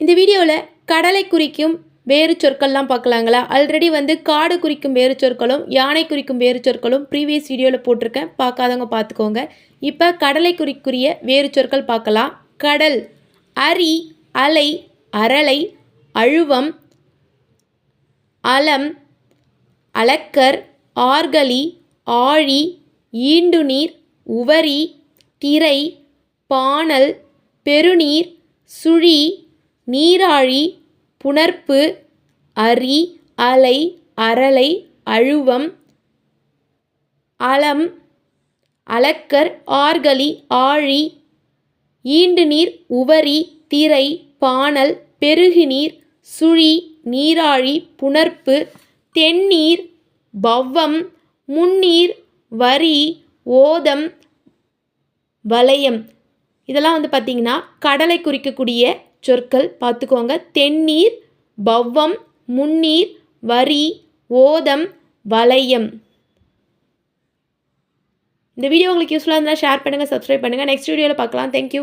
இந்த வீடியோவில் கடலை குறிக்கும் வேறு சொற்கள்லாம் பார்க்கலாங்களா? ஆல்ரெடி வந்து காடு குறிக்கும் வேறு சொற்களும் யானை குறிக்கும் வேறு சொற்களும் ப்ரீவியஸ் வீடியோவில் போட்டிருக்கேன். பார்க்காதவங்க பார்த்துக்கோங்க. இப்போ கடலை குறிக்குரிய வேறு சொற்கள் பார்க்கலாம். கடல் அரி அலை அரளை அழுவம் அலம் அலக்கர் ஆர்கலி ஆழி ஈண்டுநீர் உவரி திரை பானல் பெருநீர் சுழி நீராழி புணர்ப்பு அரி அலை அரலை அழுவம் அலம் அலக்கர் ஆர்கலி ஆழி ஈண்டுநீர் உவரி திரை பானல் பெருகுநீர் சுழி நீராழி புணர்ப்பு தென்னீர் பவ்வம் முன்னீர் வரி ஓதம் வலயம் இதெல்லாம் வந்து பார்த்திங்கன்னா கடலை குறிக்கக்கூடிய சொற்கள் பார்த்துக்கோங்க. தென்னீர் பவ்வம் முன்னீர் வரி ஓதம் வளையம். இந்த வீடியோ உங்களுக்கு யூஸ்ஃபுல்லாக இருந்தால் ஷேர் பண்ணுங்கள் சப்ஸ்கிரைப் பண்ணுங்கள் நெக்ஸ்ட் வீடியோவில் பார்க்கலாம். தேங்க்யூ